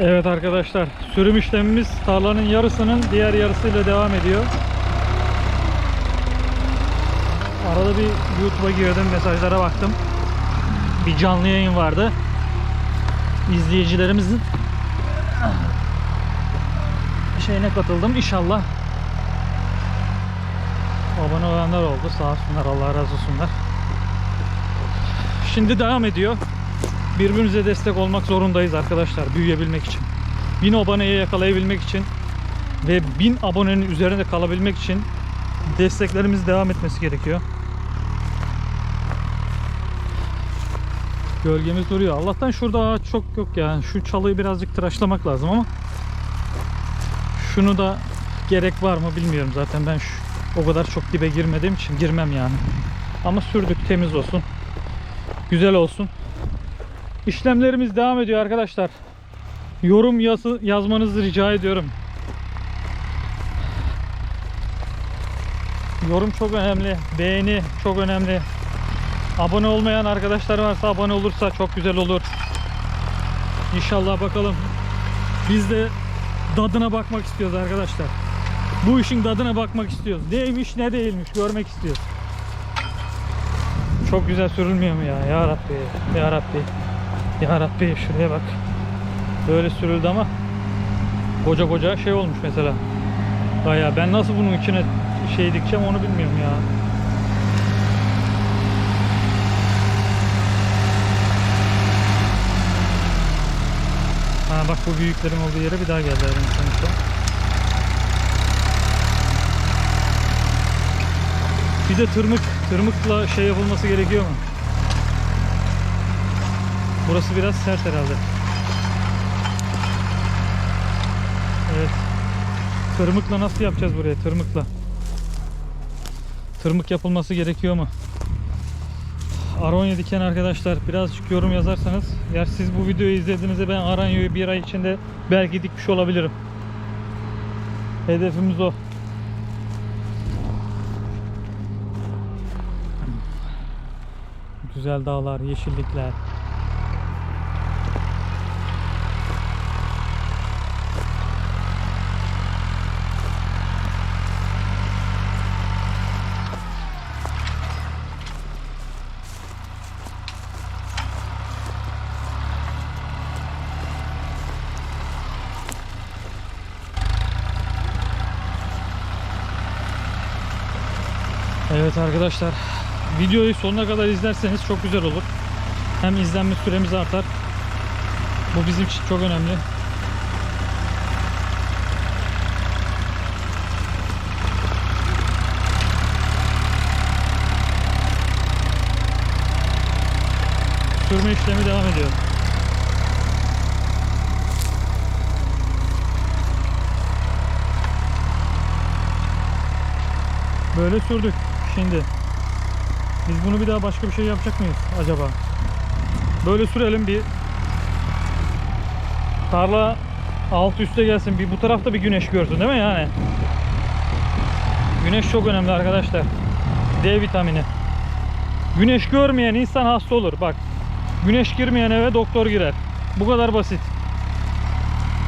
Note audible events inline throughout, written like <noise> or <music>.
Evet arkadaşlar sürüm işlemimiz tarlanın yarısının diğer yarısıyla devam ediyor. Arada bir YouTube'a girdim mesajlara baktım. Bir canlı yayın vardı. İzleyicilerimizin şeyine katıldım. İnşallah abone olanlar oldu. Sağ olsunlar. Allah razı olsunlar. Şimdi devam ediyor. Birbirimize destek olmak zorundayız arkadaşlar büyüyebilmek için. 1000 aboneyi yakalayabilmek için ve 1000 abonenin üzerinde kalabilmek için desteklerimiz devam etmesi gerekiyor. Gölgemiz duruyor. Allah'tan şurada ağaç çok yok yani. Şu çalıyı birazcık tıraşlamak lazım ama şunu da gerek var mı bilmiyorum zaten ben şu, o kadar çok dibe girmediğim için girmem yani. Ama sürdük temiz olsun. Güzel olsun. İşlemlerimiz devam ediyor arkadaşlar. Yorum yazı, yazmanızı rica ediyorum. Yorum çok önemli. Beğeni çok önemli. Abone olmayan arkadaşlar varsa abone olursa çok güzel olur. İnşallah bakalım. Biz de dadına bakmak istiyoruz arkadaşlar. Bu işin dadına bakmak istiyoruz. Neymiş ne değilmiş görmek istiyoruz. Çok güzel sürülmüyor mu ya? Ya Rabbi, ya Rabbi. Ya Rabbi şuraya bak. Böyle sürüldü ama koca koca şey olmuş mesela. Baya ben nasıl bunun içine şey dikeceğim onu bilmiyorum ya. Ha bak bu büyüklerin olduğu yere bir daha geldi benim sonuçta. Bir de tırmık, tırmıkla şey yapılması gerekiyor mu? Burası biraz sert herhalde. Evet. Tırmıkla nasıl yapacağız buraya? Tırmıkla. Tırmık yapılması gerekiyor mu? Aronya diken arkadaşlar birazcık yorum yazarsanız eğer siz bu videoyu izlediğinizde ben Aranya'yı bir ay içinde belki dikmiş olabilirim. Hedefimiz o. Güzel dağlar, yeşillikler. Evet arkadaşlar videoyu sonuna kadar izlerseniz çok güzel olur. Hem izlenme süremiz artar. Bu bizim için çok önemli. Sürme işlemi devam ediyor. Böyle sürdük. Şimdi biz bunu bir daha başka bir şey yapacak mıyız acaba? Böyle sürelim bir tarla alt üste gelsin. Bir bu tarafta bir güneş görsün değil mi yani? Güneş çok önemli arkadaşlar. D vitamini. Güneş görmeyen insan hasta olur. Bak. Güneş girmeyen eve doktor girer. Bu kadar basit.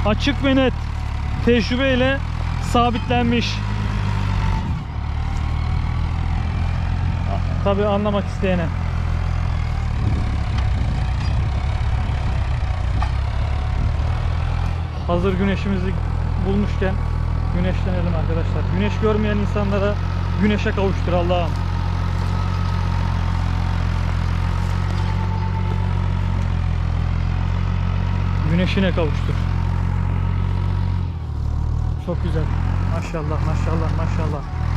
Açık ve net. Tecrübeyle sabitlenmiş. Tabi anlamak isteyene. Hazır güneşimizi bulmuşken güneşlenelim arkadaşlar. Güneş görmeyen insanlara güneşe kavuştur Allah'ım. Güneşine kavuştur. Çok güzel. Maşallah maşallah maşallah.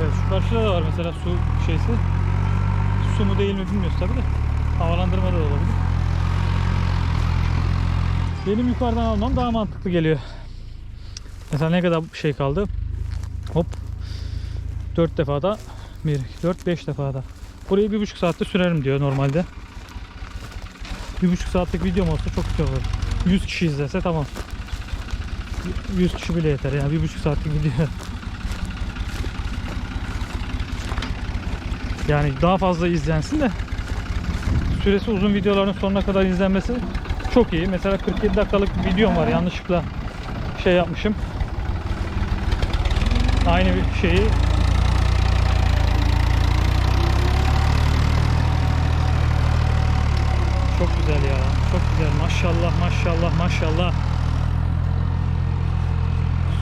Evet şu karşıda da var mesela su şeysi. Su mu değil mi bilmiyoruz tabi de. Havalandırma da olabilir. Benim yukarıdan almam daha mantıklı geliyor. Mesela ne kadar şey kaldı? Hop. 4 defada 1, 2, 4, 5 defada. Burayı bir buçuk saatte sürerim diyor normalde. Bir buçuk saatlik videom olsa çok güzel olur. 100 kişi izlese tamam. 100 kişi bile yeter yani bir buçuk saatlik video. Yani daha fazla izlensin de süresi uzun videoların sonuna kadar izlenmesi çok iyi. Mesela 47 dakikalık bir videom var. Yanlışlıkla şey yapmışım. Aynı bir şeyi Çok güzel ya. Çok güzel. Maşallah maşallah maşallah.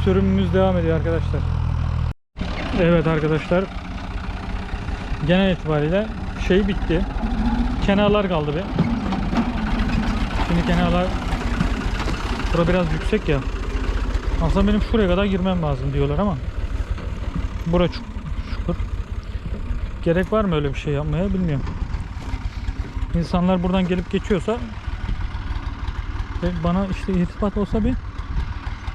Sürümümüz devam ediyor arkadaşlar. Evet arkadaşlar. Genel itibariyle şey bitti. Kenarlar kaldı be. Şimdi kenarlar Bura biraz yüksek ya. Aslında benim şuraya kadar girmem lazım diyorlar ama Bura çuk- çukur. Gerek var mı öyle bir şey yapmaya bilmiyorum. İnsanlar buradan gelip geçiyorsa ve bana işte irtibat olsa bir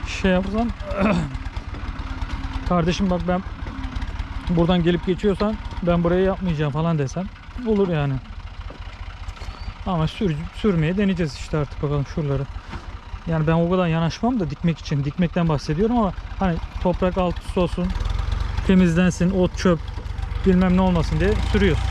şey yapsan <clears throat> kardeşim bak ben buradan gelip geçiyorsan ben burayı yapmayacağım falan desem olur yani. Ama sür, sürmeye deneyeceğiz işte artık bakalım şuraları. Yani ben o kadar yanaşmam da dikmek için. Dikmekten bahsediyorum ama hani toprak alt üst olsun, temizlensin, ot çöp bilmem ne olmasın diye sürüyoruz.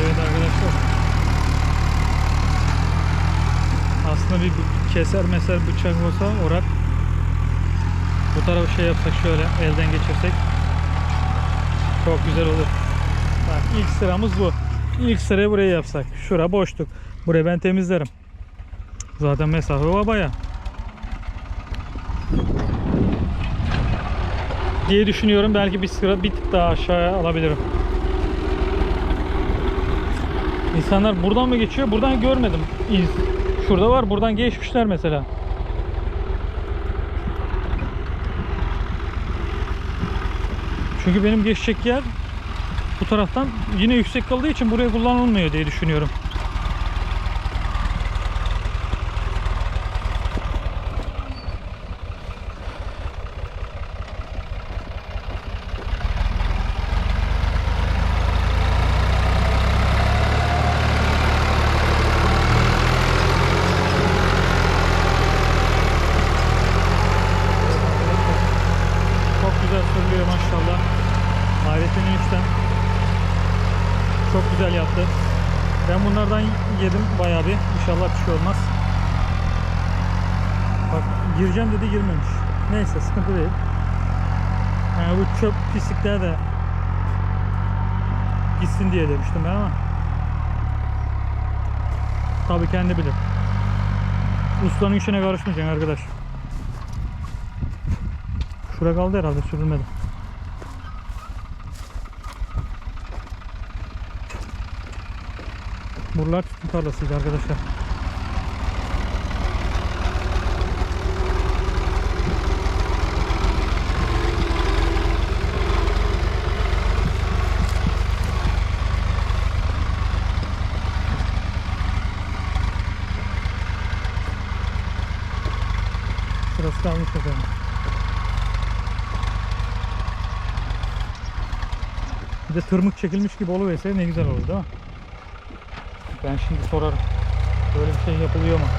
Evet arkadaşlar. Aslında bir bu- keser meser bıçak olsa orak bu tarafa şey yapsak şöyle elden geçirsek çok güzel olur. Bak ilk sıramız bu. İlk sırayı buraya yapsak. Şura boşluk. Burayı ben temizlerim. Zaten mesafe var. Diye düşünüyorum. Belki bir sıra bir tık daha aşağıya alabilirim. İnsanlar buradan mı geçiyor? Buradan görmedim iz. Şurada var. Buradan geçmişler mesela. Çünkü benim geçecek yer bu taraftan yine yüksek kaldığı için buraya kullanılmıyor diye düşünüyorum. Çok güzel sürülüyor maşallah. Hayrettin eniştem çok güzel yaptı. Ben bunlardan yedim bayağı bir. İnşallah bir şey olmaz. Bak gireceğim dedi girmemiş. Neyse sıkıntı değil. Yani bu çöp pislikler de gitsin diye demiştim ben ama tabii kendi bilir. Ustanın işine karışmayacaksın arkadaş. Şura kaldı herhalde sürülmedi. Buralar tütün tarlasıydı arkadaşlar. Bir de tırmık çekilmiş gibi oluverse ne güzel olur değil mi? Ben şimdi sorarım. Böyle bir şey yapılıyor mu?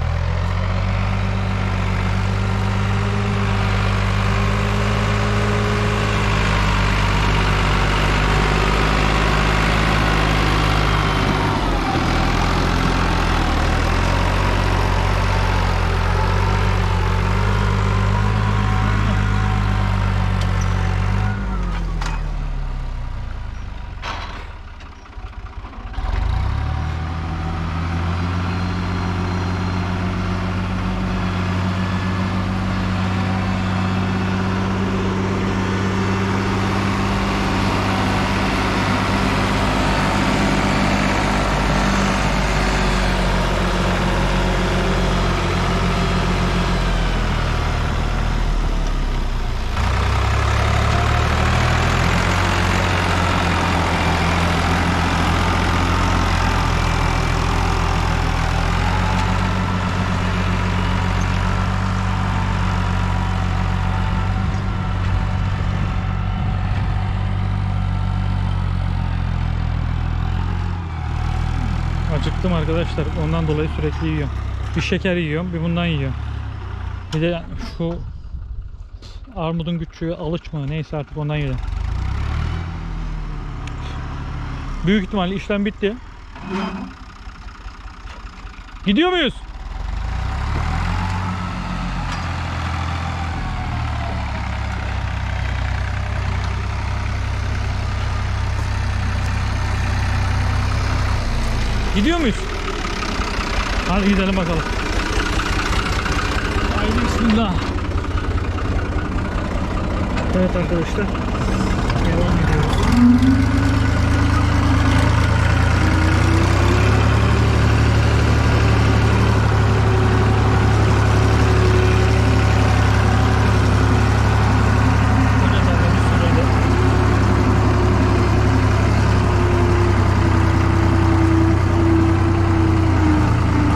Arkadaşlar. Ondan dolayı sürekli yiyorum. Bir şeker yiyorum, bir bundan yiyorum. Bir de şu armudun küçüğü alıç mı neyse artık ondan yedim. Büyük ihtimalle işlem bitti. Gidiyor muyuz? Gidiyor muyuz? Hadi gidelim bakalım. Haydi bismillah. Evet arkadaşlar. Devam ediyoruz. Evet arkadaşlar, öyle.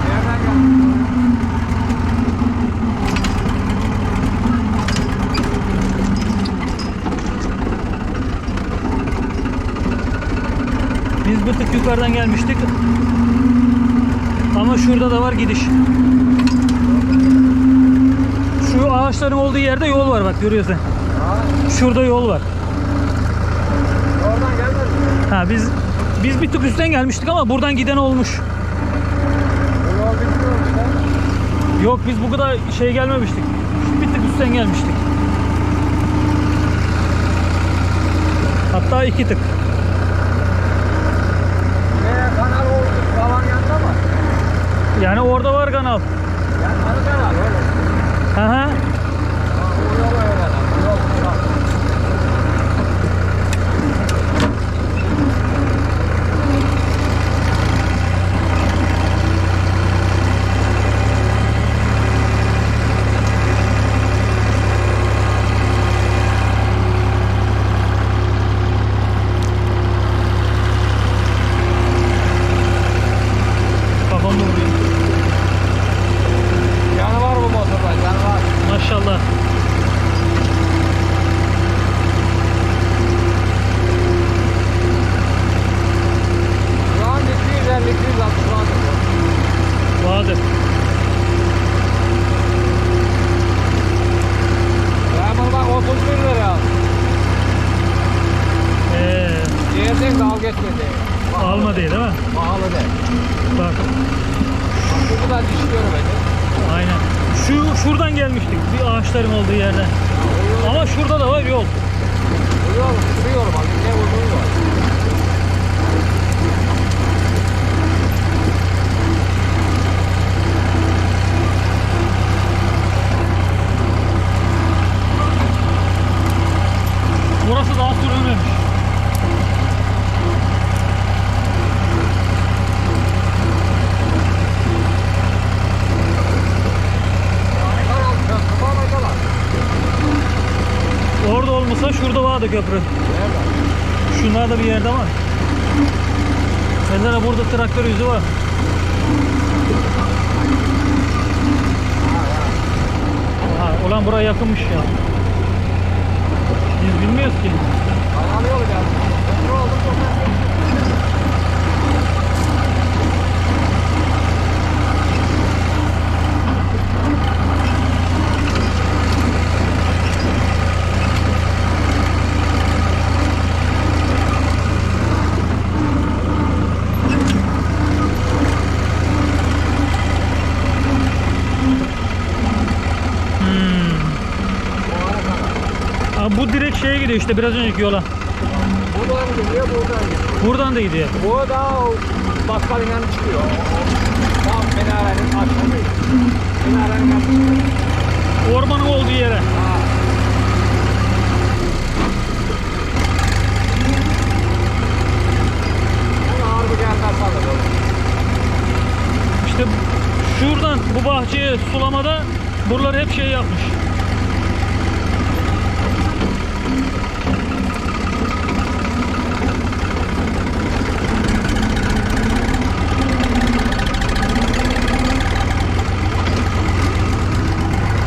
Nereden geldin? Biz bir tık yukarıdan gelmiştik. Ama şurada da var gidiş. Şu ağaçların olduğu yerde yol var bak görüyorsun. Şurada yol var. oradan gelmedin mi? Ha biz biz bir tık üstten gelmiştik ama buradan giden olmuş. Yok biz bu kadar şey gelmemiştik. Bir tık üstten gelmiştik. Hatta iki tık. Nereye kanal oldu? Falan yanında mı? Yani orada var kanal. Yani kanal. Hı hı. Ha, o yol öyle lan. Bu Yol bu yol. Kafamı vuruyor. Yanı var bu motorda, yanı var. Maşallah. Şu an 250 260 vardır. bu. Vardır. Ben bunu bak 31 lira aldım. Ee, Yerden dal geçmedi. Pahalı alma değil değil mi? Pahalı değil. Bak. Bak bu kadar dişliyor beni. Aynen. Şu şuradan gelmiştik. Ağaçların olduğu yol, Ama şurada da var yol. yol, yol bak. Ne uzun yol. Burası daha sürülmemiş. Yani kanal köprü var mıydı lan? Orada olmasa şurada vardı köprü. Nerede? Şunlarda bir yerde var. Mesela burada traktör yüzü var. Ha, ulan buraya yakınmış ya. Biz bilmiyoruz ki. Kanal yolu geldi. Köprü oldu köprü. Hmm. Bu ara kanal. Ha, bu direkt şeye gidiyor işte biraz önceki yola. Buradan gidiyor, buradan gidiyor. Buradan da gidiyor. Bu da o bakkalın yanı çıkıyor. Tam minarenin aşağı. Minarenin çıkıyor. Ormanın olduğu yere. Ha. Bir. İşte şuradan bu bahçeye sulamada buraları hep şey yapmış.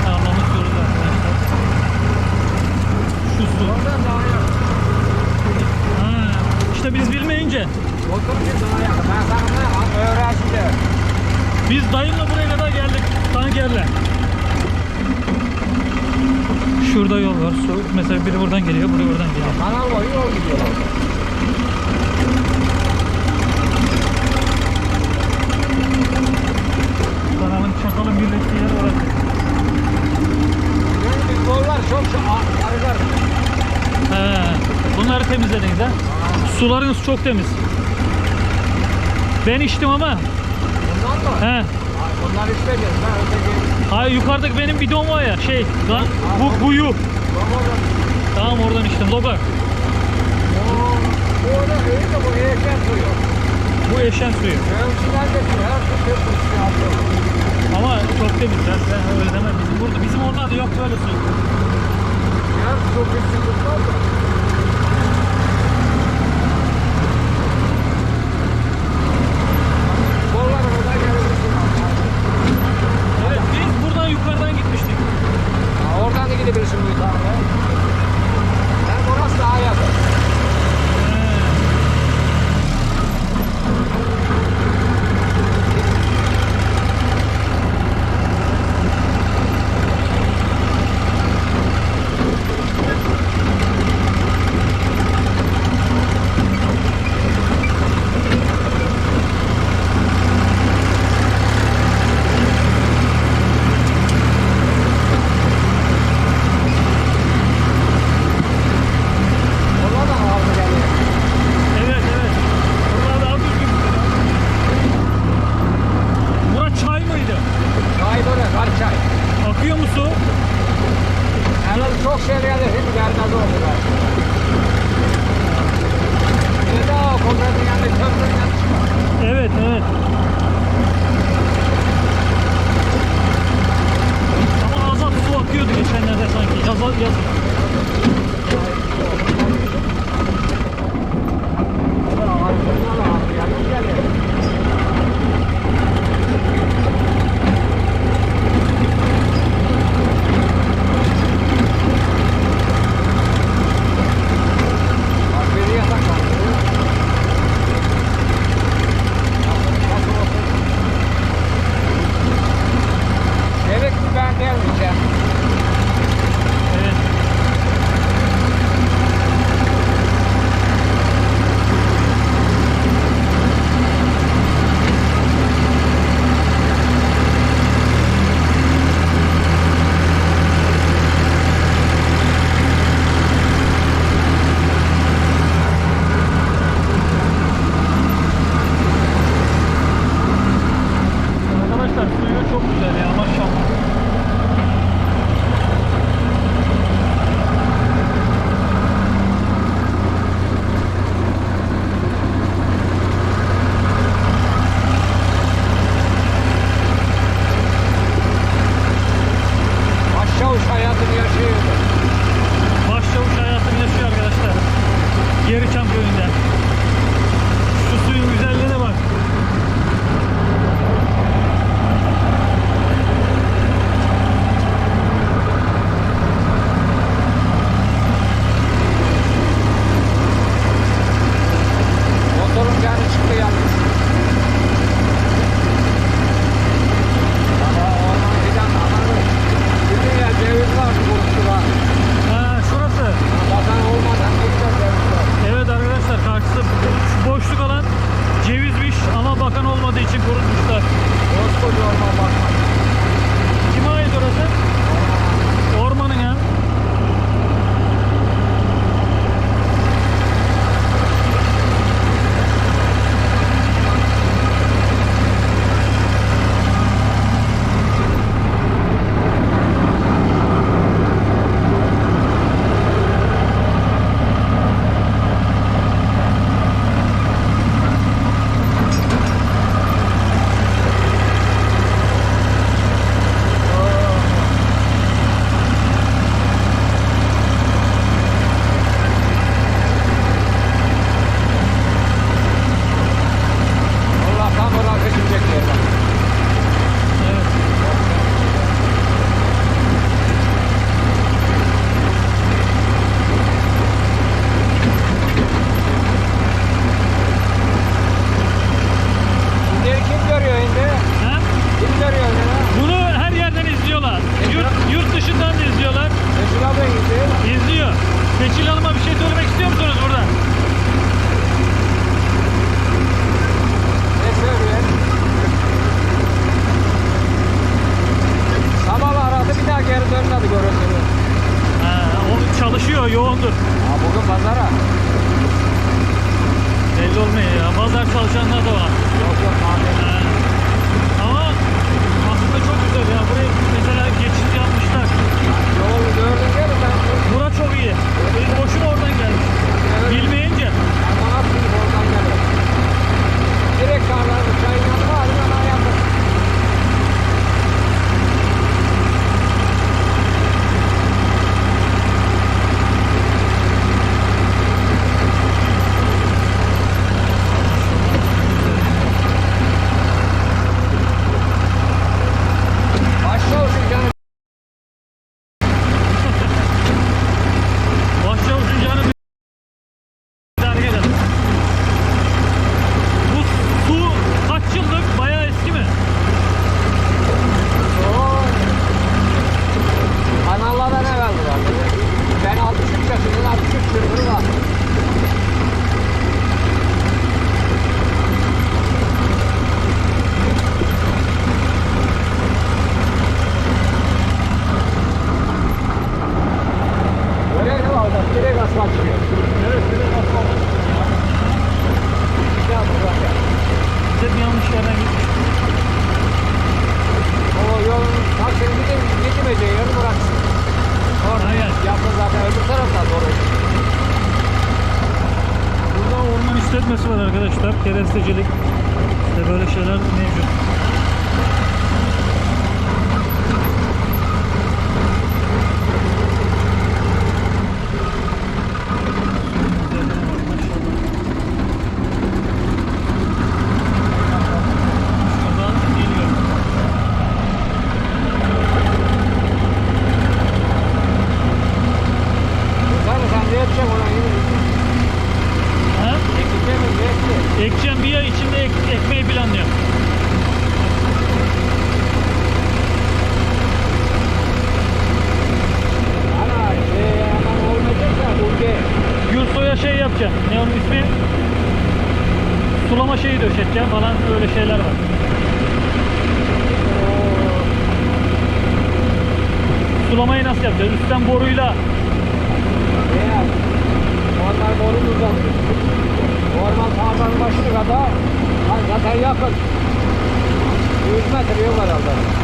Anlamış diyoruz arkadaşlar. Şu su. Oradan daha yakın. Biz dayımla buraya kadar geldik. Tankerle. Şurada yol var. Su, mesela biri buradan geliyor, biri buradan geliyor. Kanal boyu yol gidiyor. Kanalın çakalın birleştiği yer orası. Yani yollar çok çok arılar. He. Bunları temizlediniz ha? Sularınız çok temiz. Ben içtim ama. Bundan mı? He. Bunlar içmeyeceğiz. Ben öteki. Hayır yukarıdaki benim bidon var ya şey. Lan, bu kuyu. Tamam oradan içtim. Logar. Bu orada öyle de bu erken suyu. Bu eşen suyu. Ölçüler de. Her su su yapıyor. Ama çok temiz. Ben, ben öyle demem. Bizim, burada, bizim orada da yok böyle su. Her su bir sıkıntı var da.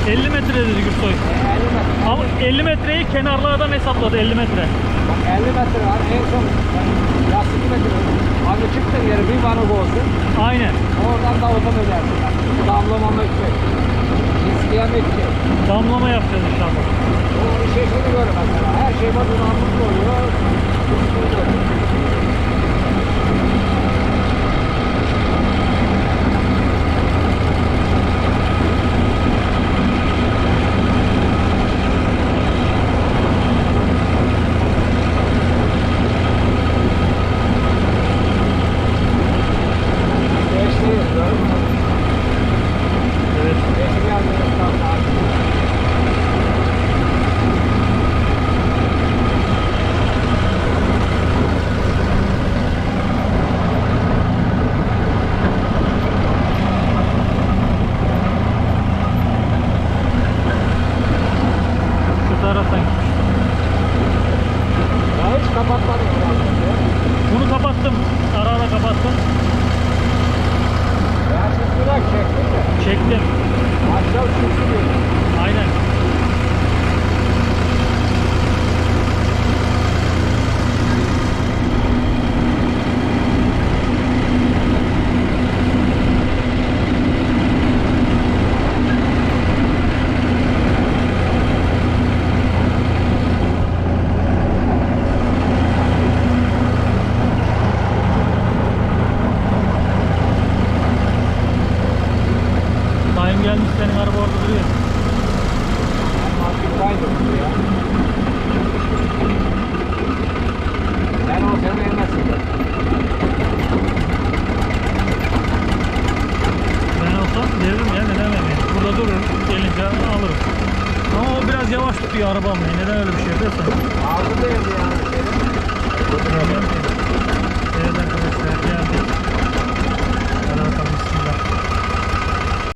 50 metre dedi Gürsoy. 50 metre. Ama 50 metreyi kenarlardan hesapladı 50 metre. Bak 50 metre var en son. Biraz metre. Abi çıktın yere bir bana olsun. Aynen. Oradan da otom ödersin. Damlama mekmek. Eskiye mekmek. Damlama yapacağız inşallah. O şekilde görmez. Her şey bana anlıklı oluyor.